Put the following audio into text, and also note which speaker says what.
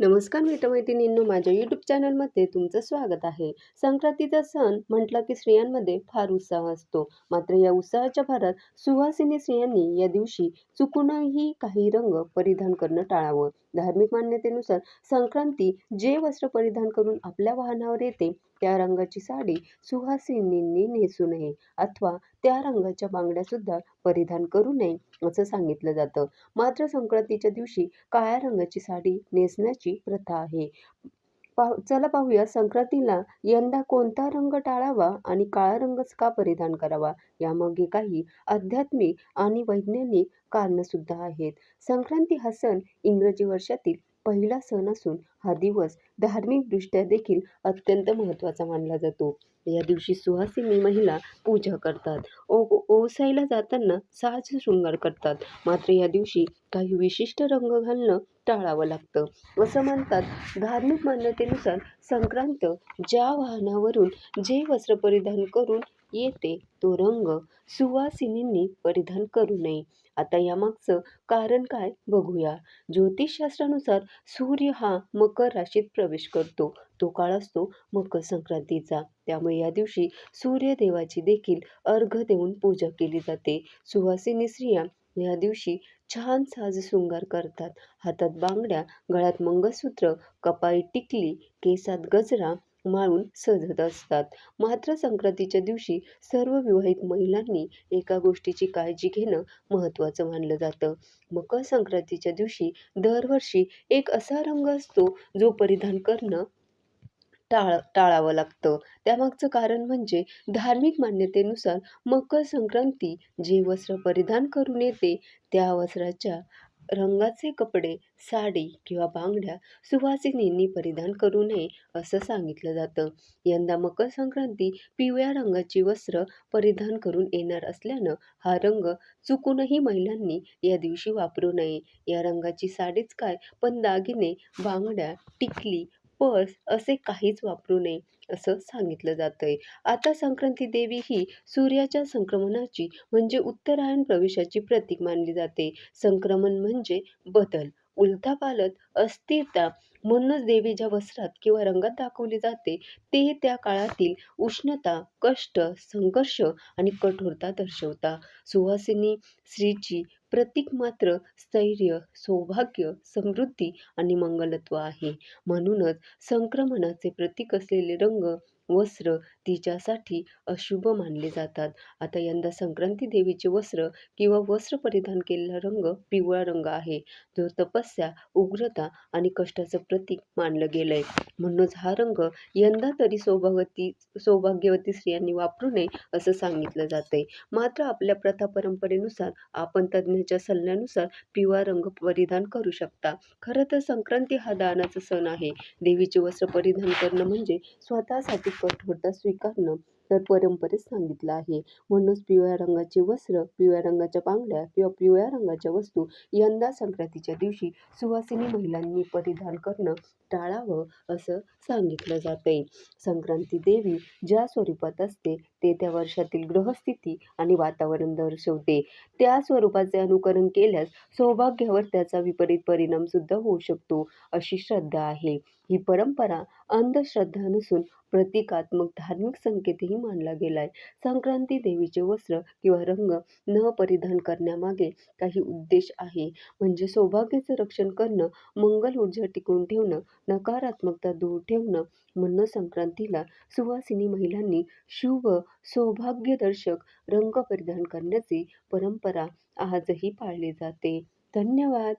Speaker 1: नमस्कार मित्रमैत्रिणींनो माझ्या यूट्यूब चॅनलमध्ये तुमचं स्वागत आहे. संक्रांतीचा सण म्हटला की स्त्रियांमध्ये फार उत्साह असतो. मात्र या उत्साहाच्या भरात सुवासिनी स्त्रियांनी या दिवशी चुकूनही काही रंग परिधान करणं टाळावं. धार्मिक मान्यतेनुसार संक्रांती जे वस्त्र परिधान करून आपल्या वाहनावर येते त्या रंगाची साडी सुहासिनींनी नेसू नये अथवा त्या रंगाच्या बांगड्या सुद्धा परिधान करू नये असं सांगितलं जातं. मात्र संक्रांतीच्या दिवशी काळ्या रंगाची साडी नेसण्याची प्रथा आहे. पाहू चला पाहूया. संक्रांतीला यंदा कोणता रंग टाळावा आणि काळा रंगच का परिधान करावा? यामागे काही आध्यात्मिक आणि वैज्ञानिक कारणं सुद्धा आहेत. संक्रांती हा सण इंग्रजी वर्षातील पहिला सण असून हा दिवस धार्मिकदृष्ट्या देखील अत्यंत महत्त्वाचा मानला जातो. या दिवशी सुहासिनी महिला पूजा करतात. ओ ओसायला जाताना साज शृंगार करतात. मात्र या दिवशी काही विशिष्ट रंग घालणं टाळावं लागतं. असं म्हणतात धार्मिक मान्यतेनुसार संक्रांत ज्या वाहनावरून जे वस्त्र परिधान करून येते तो रंग सुवासिनींनी परिधान करू नये. आता यामागचं कारण काय बघूया. ज्योतिषशास्त्रानुसार सूर्य हा मकर राशीत प्रवेश करतो. तो काळ असतो मकर संक्रांतीचा. त्यामुळे या दिवशी सूर्यदेवाची देखील अर्घ देऊन पूजा केली जाते. सुवासिनी स्त्रिया या दिवशी छान साज शृंगार करतात. हातात बांगड्या गळ्यात मंगळसूत्र कपाळी टिकली केसात गजरा माळून सजत असतात. मात्र संक्रांतीच्या दिवशी सर्व विवाहित महिलांनी एका गोष्टीची काळजी घेणं महत्त्वाचं मानलं जातं. मकर संक्रांतीच्या दिवशी दरवर्षी एक असा रंग असतो जो परिधान करणं टाळ टाळावं लागतं. त्यामागचं कारण म्हणजे धार्मिक मान्यतेनुसार मकर संक्रांती जे वस्त्र परिधान करून येते त्या वस्त्राच्या रंगाचे कपडे साडी किंवा बांगड्या सुवासिनींनी परिधान करू नये असं सांगितलं जातं. यंदा मकर संक्रांती पिवळ्या रंगाची वस्त्र परिधान करून येणार असल्यानं हा रंग चुकूनही महिलांनी या दिवशी वापरू नये. या रंगाची साडीच काय पण दागिने बांगड्या टिकली पर्स असे काहीच वापरू नये असं सांगितलं जातंय. आता संक्रांती देवी ही सूर्याच्या संक्रमणाची म्हणजे उत्तरायण प्रवेशाची प्रतीक मानली जाते. संक्रमण म्हणजे बदल. उलथापालत अस्थिरता म्हणूनच देवी ज्या वस्त्रात किंवा रंगात दाखवली जाते ते त्या काळातील उष्णता कष्ट संघर्ष आणि कठोरता दर्शवता. सुवासिनी स्त्रीची प्रतीक मात्र स्थैर्य सौभाग्य समृद्धी आणि मंगलत्व आहे. म्हणूनच संक्रमणाचे प्रतीक असलेले रंग वस्त्र तिच्यासाठी अशुभ मानले जातात. आता यंदा संक्रांती देवीचे वस्त्र किंवा वस्त्र परिधान केलेला रंग पिवळा रंग आहे. जो तपस्या उग्रता आणि कष्टाचं प्रतीक मानलं गेलंय. म्हणूनच हा रंग यंदा तरी सौभाग्यवती सौभाग्यवती स्त्रियांनी वापरू नये असं सांगितलं जातंय. मात्र आपल्या प्रथा परंपरेनुसार आपण तज्ज्ञाच्या सल्ल्यानुसार पिवळा रंग परिधान करू शकता. खरं तर संक्रांती हा दानाचा सण आहे. देवीचे वस्त्र परिधान करणं म्हणजे स्वतःसाठी कठोरता स्वीकारणं तर परंपरेत सांगितलं आहे. म्हणूनच पिवळ्या रंगाचे वस्त्र पिवळ्या रंगाच्या बांगड्या किंवा पिवळ्या रंगाच्या वस्तू यंदा संक्रांतीच्या दिवशी सुवासिनी महिलांनी परिधान करणं टाळावं असं सांगितलं जातंय. संक्रांती देवी ज्या स्वरूपात असते ते त्या वर्षातील ग्रहस्थिती आणि वातावरण दर्शवते. त्या स्वरूपाचे अनुकरण केल्यास सौभाग्यावर त्याचा विपरीत परिणाम सुद्धा होऊ शकतो अशी श्रद्धा आहे. ही परंपरा अंधश्रद्धा नसून प्रतिकात्मक धार्मिक संकेतही मानला गेलाय. संक्रांती देवीचे वस्त्र किंवा रंग न परिधान करण्यामागे काही उद्देश आहे. म्हणजे सौभाग्याचं रक्षण करणं मंगल ऊर्जा टिकवून ठेवणं नकारात्मकता दूर ठेवणं म्हणून संक्रांतीला सुवासिनी महिलांनी शुभ सौभाग्यदर्शक रंग परिधान करण्याची परंपरा आजही पाळली जाते. धन्यवाद!